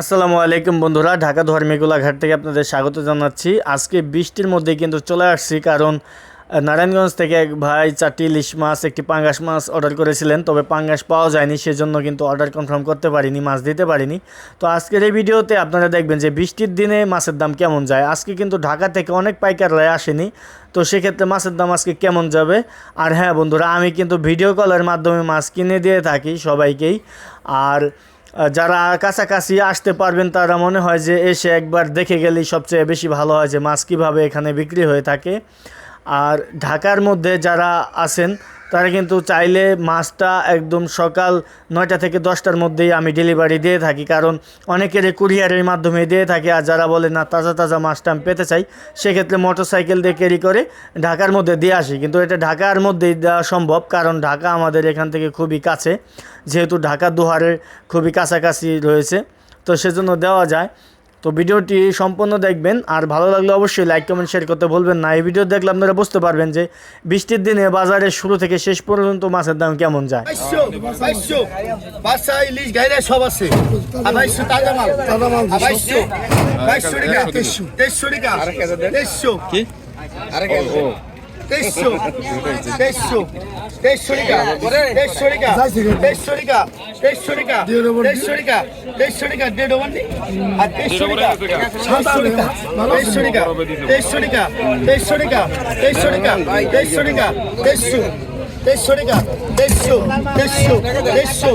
আসসালামু আলাইকুম বন্ধুরা, ঢাকা ধর্মীগুলা ঘাট থেকে আপনাদের স্বাগত জানাচ্ছি। আজকে বৃষ্টির মধ্যে কিন্তু চলে আসছি, কারণ নারায়ণগঞ্জ থেকে এক ভাই চারটি ইলিশ মাছ, একটি পাঙ্গাস মাছ অর্ডার করেছিলেন, তবে পাঙ্গাস পাওয়া যায়নি, সেজন্য কিন্তু অর্ডার কনফার্ম করতে পারিনি, মাছ দিতে পারিনি। তো আজকের এই ভিডিওতে আপনারা দেখবেন যে বৃষ্টির দিনে মাছের দাম কেমন যায়। আজকে কিন্তু ঢাকা থেকে অনেক পাইকাররাই আসেনি, তো সেক্ষেত্রে মাছের দাম আজকে কেমন যাবে? আর হ্যাঁ বন্ধুরা, আমি কিন্তু ভিডিও কলের মাধ্যমে মাছ কিনে দিয়ে থাকি সবাইকেই। আর যারা কাছাকাছি আসতে পারবেন, তারা মনে হয় যে এসে একবার দেখে গেলেই সবচেয়ে বেশি ভালো হয় যে মাছ কীভাবে এখানে বিক্রি হয়ে থাকে। আর ঢাকার মধ্যে যারা আছেন তারা কিন্তু চাইলে মাছটা একদম সকাল নয়টা থেকে দশটার মধ্যেই আমি ডেলিভারি দিয়ে থাকি। কারণ অনেকের কুরিয়ারের মাধ্যমে দিয়ে থাকি আর যারা বলে, না, তাজা তাজা মাছটা আমি পেতে চাই, সেক্ষেত্রে মোটর সাইকেল দিয়ে ক্যারি করে ঢাকার মধ্যে দিয়ে আসি। কিন্তু এটা ঢাকার মধ্যেই দেওয়া সম্ভব, কারণ ঢাকা আমাদের এখান থেকে খুবই কাছে। যেহেতু ঢাকা দুহারের খুবই কাছাকাছি রয়েছে, তো সেজন্য দেওয়া যায়। তো ভিডিওটি সম্পূর্ণ দেখবেন আর ভালো লাগলে অবশ্যই লাইক কমেন্ট শেয়ার করতে ভুলবেন না। এই ভিডিও দেখলে আপনারা বুঝতে পারবেন যে বৃষ্টির দিনে বাজারের শুরু থেকে শেষ পর্যন্ত মাছের দাম কেমন যায়। সব আছে। টাকা। টাকা। তেইশশো তেইশশো তেইশশো টাকা তেইশশো টাকা তেইশশো টাকা তেইশশো টাকা তেইশশো টাকা তেইশশো টাকা দেড় ওয়ানি আর তেইশশো টাকা সাতশো টাকা তেইশশো টাকা তেইশশো টাকা তেইশশো টাকা তেইশশো টাকা তেইশশো টাকা তেইশশো দেড়শো টাকা দেড়শো দেড়শো দেড়শো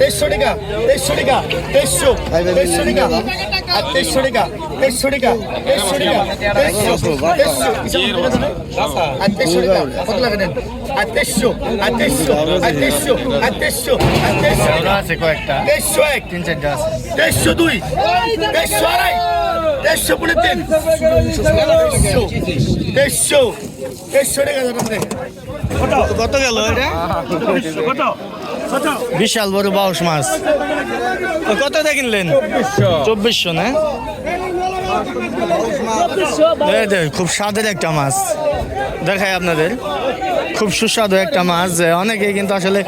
দেড়শো টাকা দেড়শো টাকা দেড়শো দেড়শো টাকা আর দেড়শো টাকা দেড়শো টাকা দেড়শো টাকা দেড়শো দেড়শো আর দেড়শো টাকা কত লাগে নেন? আর দেড়শো আর দেড়শো আর দেড়শো আর দেড়শো আর দেড়শো আছে কয়েকটা। দেড়শো এক তিন চারটা আছে। দেড়শো দুই দেড়শো আড়াই দেড়শো পুনে তিন দেড়শো দেড়শো কত? গেল? এটা বিশাল বড় বাউস মাছ। তো কত দিয়ে কিনলেন? চব্বিশশো। না? খুব স্বাদের একটা মাছ। দেখাই আপনাদের। খুব সুস্বাদু একটা মাছ যে অনেকে কিন্তু আসলে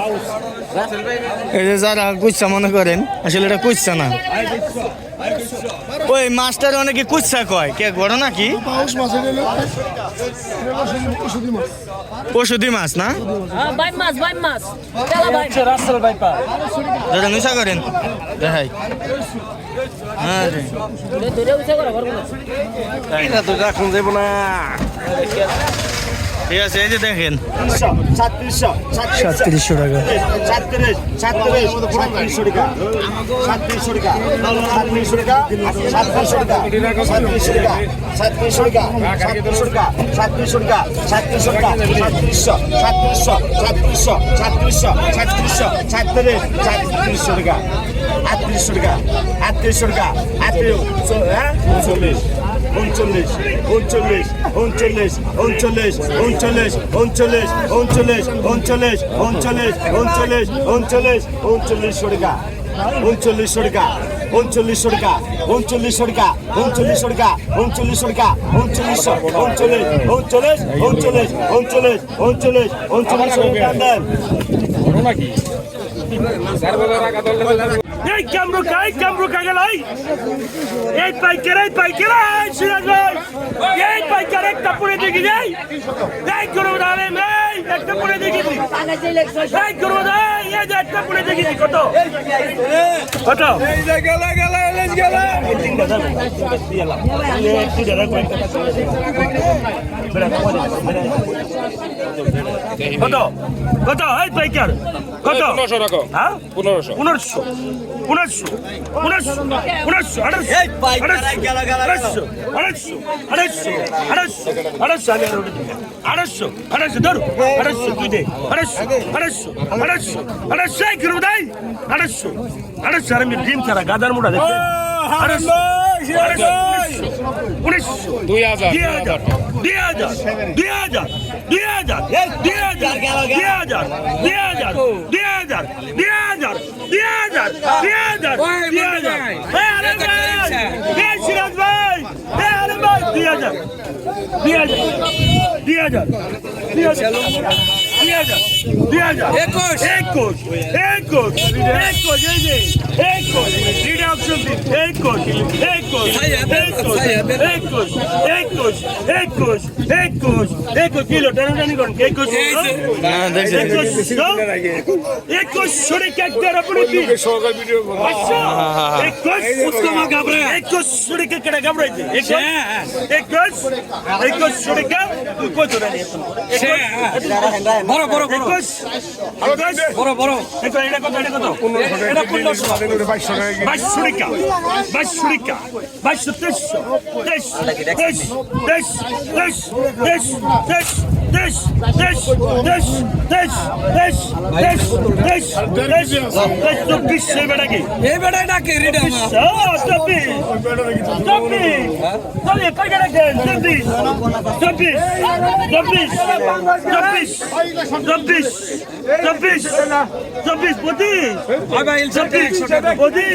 এই যে যারা কুচ্ছা মনে করেন আসলে এটা কুচ্ছা না। ওই মাছটার অনেকে কুচ্ছা কয়। কে ঘটনা কি ওষুধি মাছ না? দাদা নিশা করেন। দেখাই। হ্যাঁ। এটা তো রাখুন দেব না। ঠিক আছে এই যে দেখেন সাতত্রিশশো টাকা আটত্রিশশো টাকা আটত্রিশশো টাকা আটত্রিশশো টাকা আটত্রিশ হ্যাঁ চল্লিশ উনচল্লিশ উনচল্লিশ উনচল্লিশ উনচল্লিশ উনচল্লিশ উনচল্লিশ উনচল্লিশ উনচল্লিশ উনচল্লিশ উনচল্লিশ উনচল্লিশ উনচল্লিশশো টাকা উনচল্লিশশো টাকা উনচল্লিশশো টাকা উনচল্লিশশো টাকা উনচল্লিশশো টাকা উনচল্লিশশো টাকা উনচল্লিশশো উনচল্লিশ উনচল্লিশ উনচল্লিশ উনচল্লিশ উনচল্লিশ উনচল্লিশশো টাকা দেন এই কামরুকা এই কামরুকা গেলাই এই পাইকার এই পাইকার, এই সিরাজ ভাই। এই পাইকার একটা পড়ে দেখি যাই। এই করব দাঁড়ে একটা পুড়ে দেখেছি। ষাট করব একটা পুড়ে দেখেছি কত? কত? গেলা গেলা গেলা একটু দাদা কয়েকটা কত? কত? এই পাইকার কত? পনেরোশো টাকা হ্যাঁ? পনেরোশো। পনেরোশো। পনেরোশো। পনেরোশো। পনেরোশো। আড়াইশো আড়াইশো আড়াইশো আড়াইশো আড়াইশো আড়াইশো আড়াইশো ধরো। আড়াইশো তুই দে আড়াইশো আড়াইশো আড়াইশো আড়াইশো এই কিরম দেয় আড়াইশো আড়াইশো আর আমি ডিম ছাড়া গাদার মোটা আড়াইশো আড়াইশো উনিশশো দুই হাজার দুই হাজার দুই হাজার দুই হাজার দুই হাজার দুই হাজার দুই হাজার দুই হাজার দুই হাজার দুই হাজার দুই হাজার দুই হাজার দুই হাজার দুই হাজার দুই হাজার দুই হাজার দুই হাজার দুই হাজার দুই হাজার একুশ একুশ একুশ একুশ একুশ একুশ একুশ একুশ একুশ একুশ একুশ একুশ একুশ কিলো টানাটানি করুন একুশ একুশ সরে ক্যাক্টার আপনি একুশ সরে ক্যাক্টার গাবরাইছে একুশ একুশ কা কত বড় বড় একুশ বড় বড় এটা কত এটা কত এটা পনেরোশো বাইশশো টাকা বাইশশো তেইশশো তেইশ তেইশ তেইশ তেইশ তেইশ তেইশ তেইশ তেইশ তেইশ তেইশ তেইশ তেইশ তেইশ তেইশ তেইশ চব্বিশ সেই বেটাকে এই বেটাই ডাকে রেডি আমার চব্বিশ চব্বিশ চলে পাইকে রাখেন চব্বিশ চব্বিশ চব্বিশ চব্বিশ চব্বিশ চব্বিশ চব্বিশ পঁচিশ ভাই ভাই চব্বিশ পঁচিশ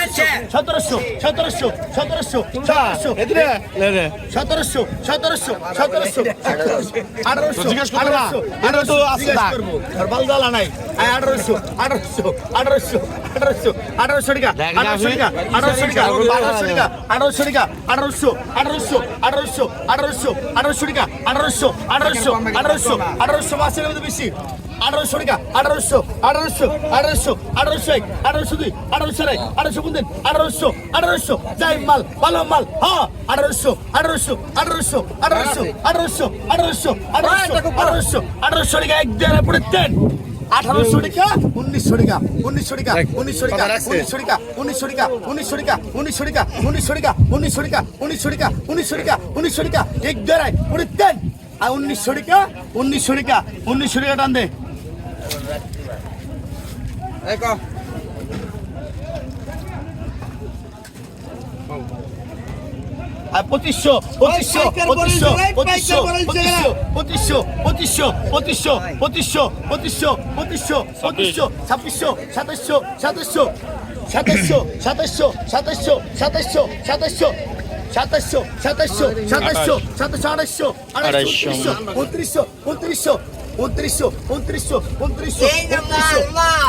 সতেরোশো সতেরোশো সতেরোশো সতেরোশো সতেরোশো সতেরোশো সতেরোশো আঠারোশো আঠারোশো আঠারোশো ধরবাল জ্বালা নাই আঠারোশো আঠারোশো আঠারোশো আঠারোশো আঠারোশো টাকা আঠারোশো টাকা আঠারোশো টাকা আঠারোশো টাকা আঠারোশো টাকা আঠারোশো আঠারোশো আঠারোশো আঠারোশো আঠারোশো টাকা আঠারোশো আঠারোশো আঠারোশো আঠারোশো মাসের মধ্যে বেশি আঠারোশো টাকা আঠারোশো আঠারোশো আঠারোশো আঠারোশো এক আঠারোশো দুই আঠারোশো এক আঠারোশো তিন আঠারোশো আঠারোশো যাই মাল ভালো মাল হ্যাঁ আঠারোশো আঠারোশো আঠারোশো আঠারোশো আঠারোশো আঠারোশো আঠারোশো আঠারোশো আঠারোশো টাকা এক দেড় পরে দেন আঠারোশো টাকা উনিশশো টাকা উনিশশো টাকা উনিশশো টাকা উনিশশো টাকা উনিশশো টাকা উনিশশো টাকা উনিশশো টাকা উনিশশো টাকা উনিশশো টাকা উনিশশো টাকা উনিশশো টাকা উনিশশো টাকা এক দেড়ায় পরে দেন আর উনিশশো টাকা উনিশশো টাকা উনিশশো টাকা টান দে পঁচিশশো পঁচিশশো পঁচিশশো পঁচিশশো পঁচিশশো পঁচিশশো পঁচিশশো পঁচিশশো পঁচিশশো পঁচিশশো পঁচিশশো ছাব্বিশশো সাতাশশো সাতাশশো সাতাশশো সাতাশশো সাতাশশো সাতাশশো সাতাশশো সাতাশশো সাতাশশো সাতাশশো সাতাশশো আড়াইশো উনত্রিশশো উনত্রিশশো উনত্রিশশো উনত্রিশশো উনত্রিশশো উনত্রিশশো।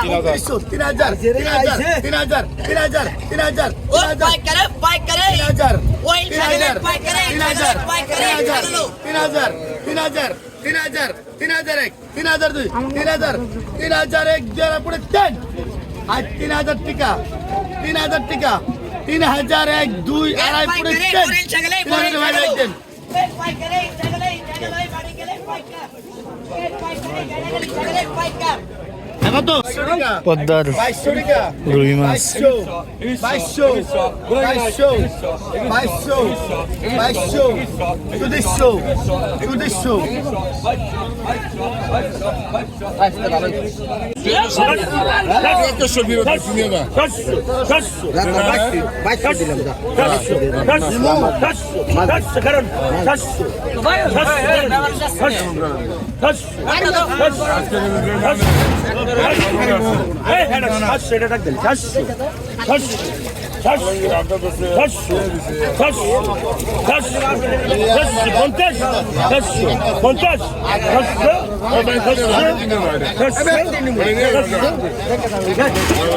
উনত্রিশশো তিন হাজার তিন হাজার তিন হাজার তিন হাজার তিন হাজার তিন হাজার তিন হাজার ওই তিন হাজার তিন হাজার তিন হাজার তিন হাজার তিন তিন তিন এক তিন হাজার দুই তিন হাজার তিন হাজার এক যারা পড়ে দেন আর তিন হাজার টিকা তিন হাজার টিকা তিন হাজার এক দুই আড়াই পড়ে তিন হাজার ভাই পদ্মার বাইশশো টাকা রুই মাছ সেটা থাকতেন চুদিশশো চুদিশশো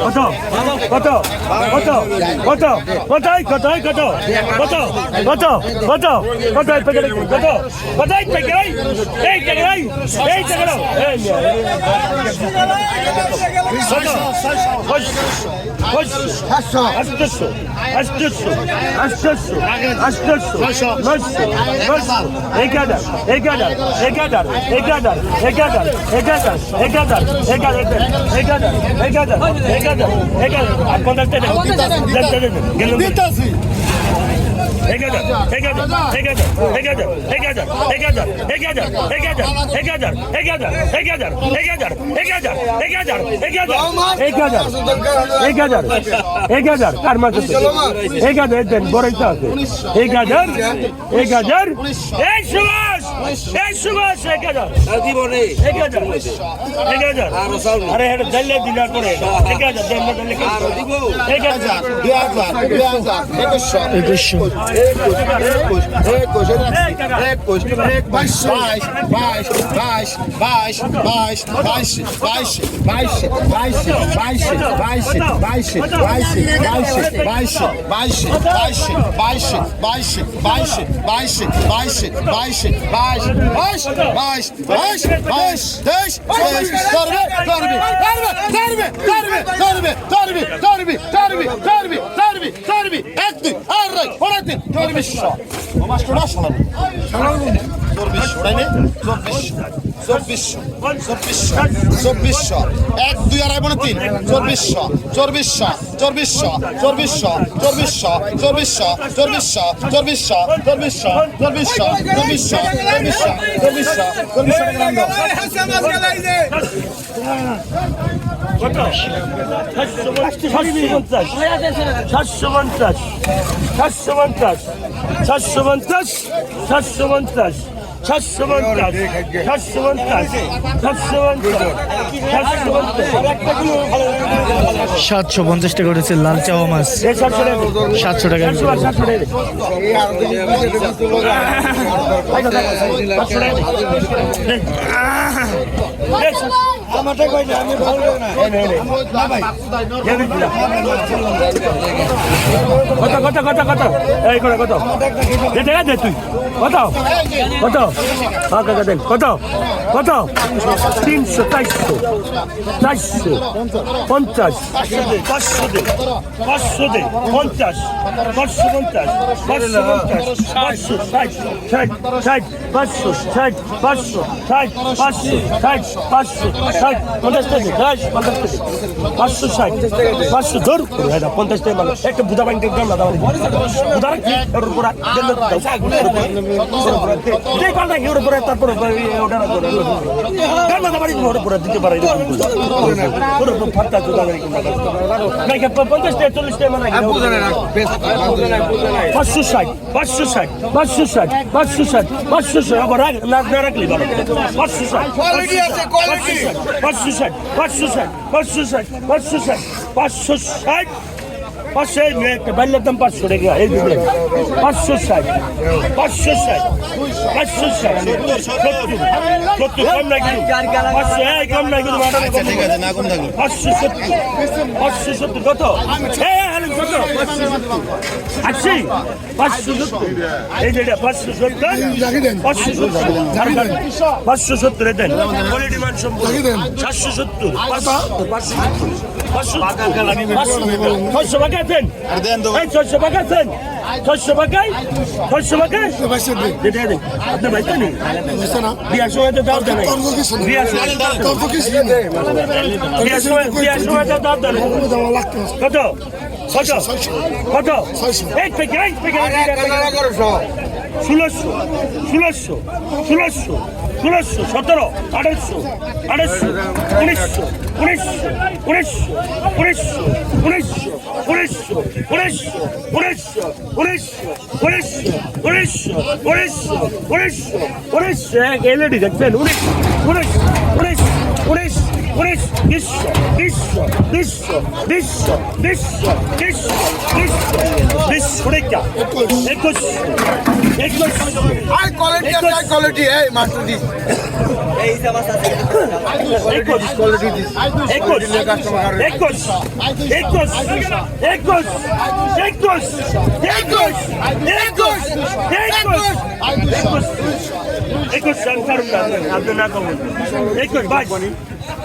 কত কত কত কত কোথায় কোথায় কত কত কত কত কোথায় পেকে কত কোথায় পেকে এই পেকে এই পেকে এই সাতশো আষ্টশো আষ্টশো আষ্টশো আষ্টশো নশো নশো এক হাজার এক হাজার এক হাজার এক হাজার এক হাজার এক হাজার এক হাজার এক হাজার এক হাজার এক হাজার এক হাজার এক হাজার পঞ্চাশ টাকা গেল এক হাজার আরে এটা দিলে দিলার পরে এক হাজার দেন না দিলে দিব এক হাজার দুই হাজার দুই হাজার একুশশো একুশশো একুশ একুশ একুশ একুশ একুশ বাইশ বাইশ বাইশ বাইশ বাইশ বাইশ বাইশ বাইশ বাইশ বাইশ বাইশ বাইশ বাইশ বাইশ বাইশ বাইশ বাইশ বাইশ বাইশ বাইশ বাইশ বাইশ বাইশ বাইশ বাইশ বাইশ তেইশ তেইশ ধরবে ধরবে ধরবে ধরবে ধরবে ধরবে ধরবে ধরবে ধরবে ধরবে ধরবে এক দুই আর রাই পড়া তিন চব্বিশশো মনে পঞ্চাশ সাতশো পঞ্চাশ সাতশো পঞ্চাশ সাতশো পঞ্চাশ সাতশো পঞ্চাশ সাতশো পঞ্চাশ সাতশো পঞ্চাশ সাতশো পঞ্চাশ সাতশো পঞ্চাশ টাকা উঠেছে লাল চাওয়া মাছ। সাতশো টাকা সাতশো টাকা সাতশো টাকা সাতশো টাকা কত কত কত কত? এই করে কত? দে দে তুই। কত? কত? হ্যাঁ কাকা দেন কত? কত? তিনশো চারশো। চারশো। পঞ্চাশ। পাঁচশো দে। পাঁচশো দে। পঞ্চাশ। পাঁচশো পঞ্চাশ। পাঁচশো পঞ্চাশ। পাঁচশো ষাট। ষাট ষাট। পাঁচশো ষাট। পাঁচশো ষাট। পাঁচশো ষাট। পাঁচশো। ষাট, পঞ্চাশ টাকা দশ পঞ্চাশ টাকা পাঁচশো ষাট, পাঁচশো ধর এটা পঞ্চাশ টাকা মানে একটা বুধা ব্যাংকের দাম না দাম বুধা রাখি ওর উপর যে কাল রাখি ওর উপরে তারপরে ওটা না করে দাম না দাবারি ওর উপরে দিতে পারে ওর উপর পঞ্চাশ টাকা, চল্লিশ টাকা মানে পাঁচশো ষাট পাঁচশো ষাট পাঁচশো ষাট পাঁচশো ষাট পাঁচশো ষাট। রাখ, না রাখলি পাঁচশো ষাট। পাঁচশো ষাট পাঁচশো ষাট পাঁচশো ষাট পাঁচশো ষাট পাঁচশো ষাট। পাঁচশো একটা বাইলের দাম পাঁচশো টাকা এই দিকে পাঁচশো ষাট পাঁচশো ষাট পাঁচশো ষাট। সত্তর সত্তর কম না কিন্তু। পাঁচশো এই কম না কিন্তু থাকল পাঁচশো সত্তর পাঁচশো সত্তর কত? এই আশি পাঁচশো সত্তর। এই যে এটা পাঁচশো সত্তর পাঁচশো সত্তর। পাঁচশো সত্তর দেন। কোয়ালিটি মান সম্পূর্ণ সাতশো সত্তর। পাঁচশো পাঁচশো পাঁচশো ছয়শো টাকা দেন। ছয়শো টাকা দেন। ছয়শো টাকায় ছয়শো টাকায় যেটা দেন। আপনি ভাই জানি বিয়ার সময় তো দাও দেন। বিয়ার সময় বিয়ার সময় বিয়ার সময় দাও দেন। কত? কত কত এক থেকে এক থেকে ষোলোশো ষোলোশো ষোলোশো ষোলোশো সতেরো আঠাশশো আঠাশশো উনিশশো উনিশশো উনিশশো উনিশশো উনিশশো উনিশশো উনিশশো উনিশশো উনিশশো উনিশশো উনিশশো উনিশশো উনিশশো উনিশশো এক এলইডি দেখবেন উনিশ উনিশ উনিশ উনিশ উনিশ বিশশো বিশশো বিশশো বিশশো বিশশো বিশশো বিশশো বিশশো রেখা একুশ একুশ আর কোয়ালিটি আছে আর কোয়ালিটি এই মাস্টার দি একুশ একুশ একুশ একুশ একুশ একুশ একুশ একুশ একুশ একুশ একুশ সংসার আপনি না কমন একুশ বাইশ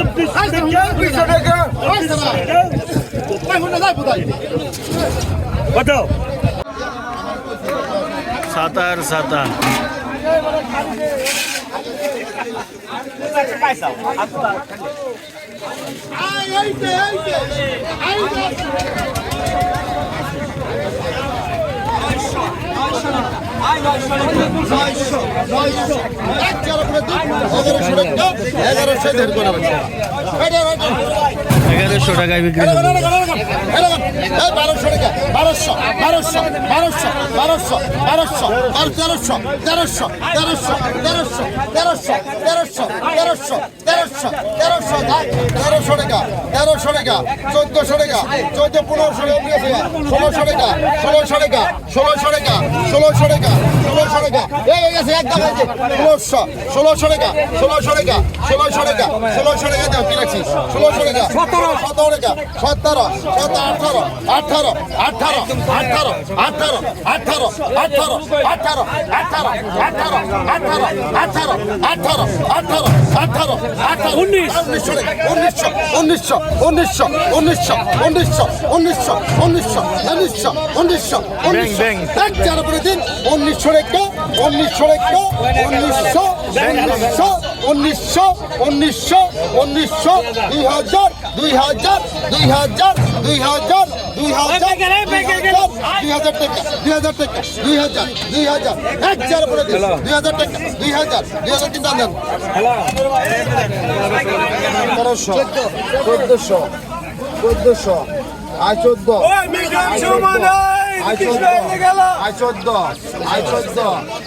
চব্বিশ টাকা কত সাতার সাতার আই আইতে আইতে আইতে এগারোশো দেড় করে এগারোশো টাকায় বিক্রি বারোশো টাকা বারোশো বারোশো বারোশো বারোশো তেরোশো তেরোশো তেরোশো তেরোশো তেরোশো তেরোশো তেরোশো তেরোশো তেরোশো তেরোশো টাকা তেরোশো টাকা চোদ্দশো টাকা চোদ্দ পনেরোশো টাকা ষোলোশো টাকা ষোলোশো টাকা ষোলোশো টাকা ষোলোশো টাকা ষোলোশো টাকা এই গেছে একদম হয়েছে ষোলোশো ষোলোশো টাকা ষোলোশো টাকা ষোলোশো টাকা ষোলোশো টাকা দাও কি রাখছি ষোলোশো টাকা সতেরো সতেরো টাকা সতেরো সতেরো আঠারো আঠারো আঠারো আঠারো আঠারো আঠারো আঠারো আঠারো আঠারো আঠারো আঠারো আঠারো আঠারো আঠারো আঠারো উনিশ উনিশশো উনিশশো উনিশশো উনিশশো উনিশশো উনিশশো উনিশশো উনিশশো উনিশশো উনিশশো এক চার করে দিন উনিশশো রেখা উনিশশো রেখা উনিশশো উনিশশো উনিশশো উনিশশো উনিশশো দুই হাজার দুই হাজার দুই হাজার দুই হাজার দুই হাজার দুই হাজার টাকা দুই হাজার টাকা দুই হাজার দুই হাজার এক চার করে দিন দুই হাজার টাকা দুই হাজার দুই হাজার তিন দেন তেরোশো চোদ্দশো। চোদ্দশো আয় চোদ্দ আই চোদ্দ আই চোদ্দ আই চোদ্দ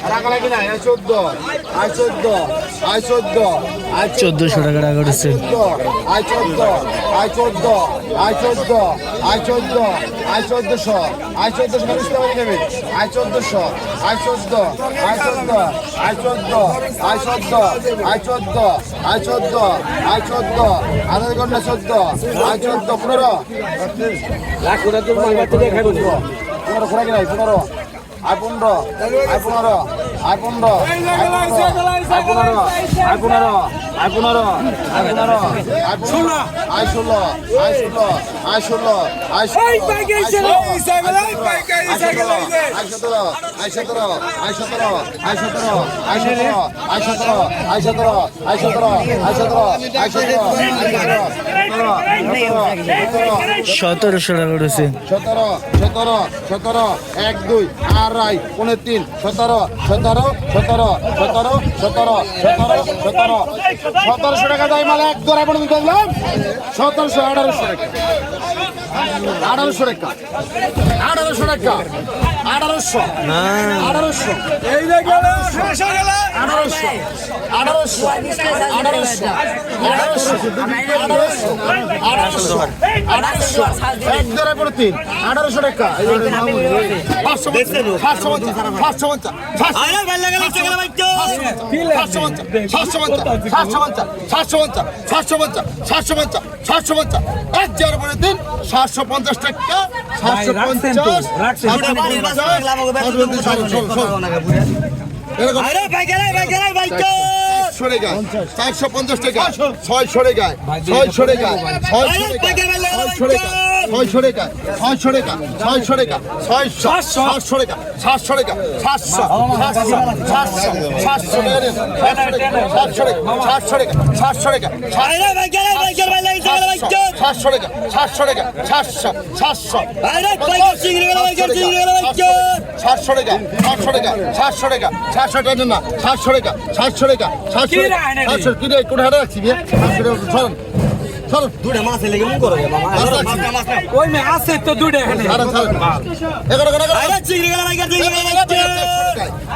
টাকা লাগে না আই চোদ্দ আই চোদ্দ আই চোদ্দ আই চোদ্দশো টাকা টাকা উঠেছে আই চোদ্দ আই চোদ্দ আই চোদ্দ আই চোদ্দ আই চোদ্দশো আই চোদ্দশো মানুষ টাকা নেবেন আই চোদ্দশো আই চোদ্দ আই চোদ্দ আই চোদ্দ আই চোদ্দ আই চোদ্দ আই চোদ্দ আই চোদ্দ আধার ঘণ্টা চোদ্দ আই চোদ্দ পনেরো লাখ টাকা পনেরো ঘোরা গেলাই পনেরো। আয় পনেরো। আয় পনেরো। পনেরো পনেরো পনেরো পনেরো পনেরো ষোলো ষোলো ষোলো ষোলো ষোলো সতেরো সতেরো সতেরো সতেরো সতেরো সতেরো সতেরো সতেরো সতেরো সতেরো সতেরোশো টাকা উঠেছে সতেরো সতেরো সতেরো এক দুই আড়াই পনেরো তিন সতেরো সতেরো সতেরো সতেরো সতেরো সতেরো সতেরো সতেরোশো টাকা দায় মালে, এক দোড়া পর্যন্ত দেখলাম সতেরোশো, আঠারোশো টাকা। আঠারোশো টাকা আঠারোশো টাকা আঠারোশো আঠারোশো এই আঠারোশো আঠারোশো আঠারোশো আঠারোশো আঠারোশো আঠারোশো আঠারোশো এক দেড় পরে তিন আঠারোশো টাকা পাঁচশো পাঁচশো পাঁচশো সাতশো পঞ্চাশ সাতশো পঞ্চাশ সাতশো পঞ্চাশ সাতশো পঞ্চাশ সাতশো পঞ্চাশ এক দেড় পরে তিন সাতশো পঞ্চাশ টাকা সাতশো পঞ্চাশ চারশো পঞ্চাশ টাকা ছয় সরে গায় ছয় সরে গায় ছয় সরে গায় ছয় সরে গায় ছয়শো টাকা ছয়শো টাকা ছয়শো টাকা ছয়শো সাতশো টাকা সাতশো টাকা সাতশো সাতশো সাতশো সাতশো সাতশো টাকা সাতশো টাকা সাতশো টাকা সাতশো টাকা সাতশো টাকা সাতশো সাতশো সাতশো টাকা সাতশো টাকা সাতশো টাকা সাতশো টাকা না সাতশো টাকা সাতশো টাকা সাতশো টাকা সাতশো কিনে কোথায় রাখছি ছড়ান সরন দুটো মাছ লেগে মন করো ওই মে আছে তো দুটো এখানে সারন সরন এগারো এগারো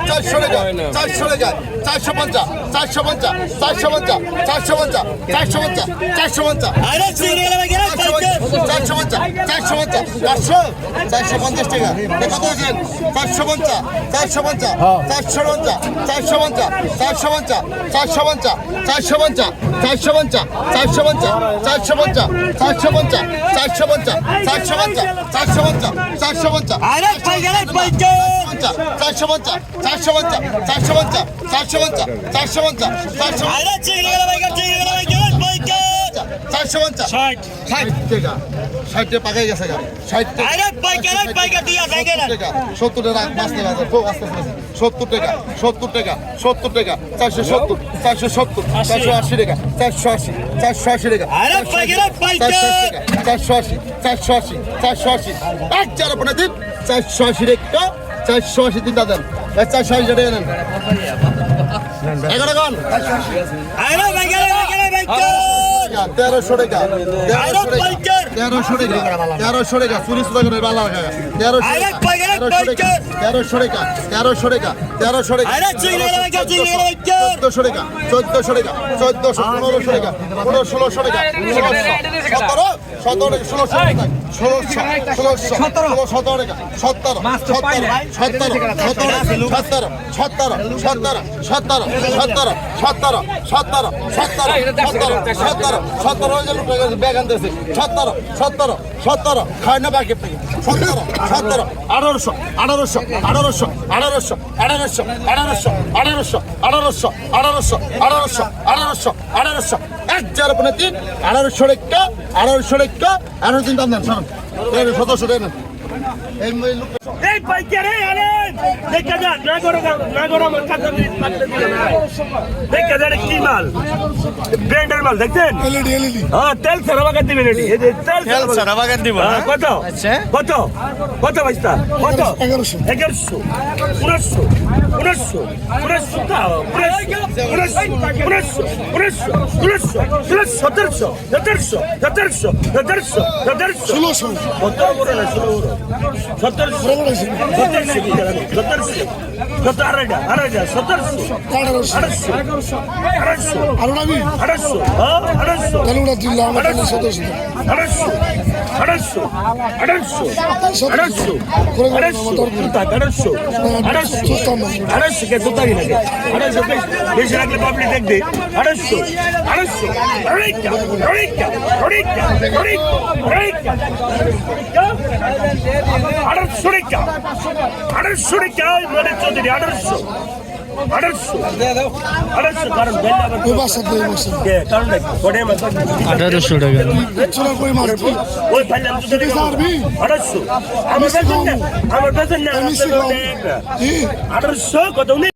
চারশো টাকা চারশো টাকা চারশো পঞ্চাশ চারশো পঞ্চাশ চারশো পঞ্চাশ চারশো পঞ্চাশ চারশো পঞ্চাশ চারশো পঞ্চাশ চারশো পঞ্চাশ চারশো পঞ্চাশ চারশো চারশো পঞ্চাশ টাকা কত দিয়েছেন চারশো পঞ্চাশ চারশো পঞ্চাশ চারশো পঞ্চাশ চারশো পঞ্চাশ চারশো পঞ্চাশ চারশো পঞ্চাশ চারশো পঞ্চাশ চারশো পঞ্চাশ চারশো পঞ্চাশ চারশো পঞ্চাশ চারশো পঞ্চাশ চারশো পঞ্চাশ চারশো পঞ্চাশ চারশো পঞ্চাশ চারশো পঞ্চাশ চারশো পঞ্চাশ চারশো পঞ্চাশ চারশো পঞ্চাশ চারশো পঞ্চাশ চারশো পঞ্চাশ চারশো চারশো পঞ্চাশ ষাট। ষাট টাকা। ষাট টাকা পাকাই গেছে গা ষাট টাকা। সত্তর টাকা। বাঁচতে বাঁচতে খুব আস্তে আস্তে সত্তর টাকা সত্তর টাকা সত্তর টাকা। চারশো সত্তর চারশো সত্তর চারশো আশি টাকা চারশো আশি চারশো আশি টাকা চারশো আশি চারশো আশি চারশো আশি এক চার আপনার দিন চারশো আশি টাকা চারশো আশি তিনটা দেন। চারশো আশি টাকা নেন এগারো গান আরে পাইকার আরে পাইকার তেরোশো টাকা আরে পাইকার তেরোশো টাকা তেরোশো টাকা চল্লিশ টাকা করে বালা টাকা তেরোশো আরে পাইকার আরে তেরোশো টাকা পাইকার তেরোশো টাকা তেরোশো টাকা তেরোশো টাকা আরে চিংড়ি আরে পাইকার চিংড়ি আরে পাইকার চোদ্দশো টাকা চোদ্দশো টাকা চোদ্দশো পনেরোশো টাকা পনেরো ষোলোশো টাকা ষোলোশো সতেরো সতেরো ষোলোশো টাকা ষোলোশো ষোলোশো ষোলো সতেরো টাকা সত্তর সত্তর সত্তর সত্তর সত্তর সত্তর সত্তর সত্তর সত্তর সত্তর সত্তর সত্তর সত্তর হয়ে গেল ব্যাগ আনতেছে সত্তর সত্তর সত্তর খায় না বাকি সত্তর সত্তর আঠারোশো আঠারোশো আঠারোশো আঠারোশো আঠারোশো আঠারোশো আঠারোশো আঠারোশো আঠারোশো আঠারোশো আঠারোশো আঠারোশো এক চার পনেরো তিন আঠারোশো রেখা আঠারোশো রেখা আঠারো তিন দাম দেন সতেরোশো দেন এই লোক এই পাইকারে আরে দেখা যা না করো না করো আমার না। দেখা যা এটা কি মাল। ব্র্যান্ডের মাল দেখছেন? এলইডি এলইডি হ্যাঁ তেল সারা বাগান দিবেন এটি। এই যে তেল সারা বাগান দিব হ্যাঁ, কত? আচ্ছা। কত? কত বাইস্তা কত? এগারোশো। এগারোশো। উনিশশো। উনিশশো। উনিশশো। উনিশশো। উনিশশো। উনিশশো। সতেরোশো। সতেরোশো। সতেরোশো। সতেরোশো। সতেরোশো। ষোলোশো। কত বড় না ষোলো జిల్లా సదస్సు বেশি রাখলে পাবলিক দেখবে। আড়াইশো আড়াইশো আড়াইটা আড়াইটা আড়াইটা আড়াইটা আঠারোশো টাকা আঠারোশো টাকা মানে চৌধুরী আঠারোশো আঠারোশো টাকা আঠারোশো কত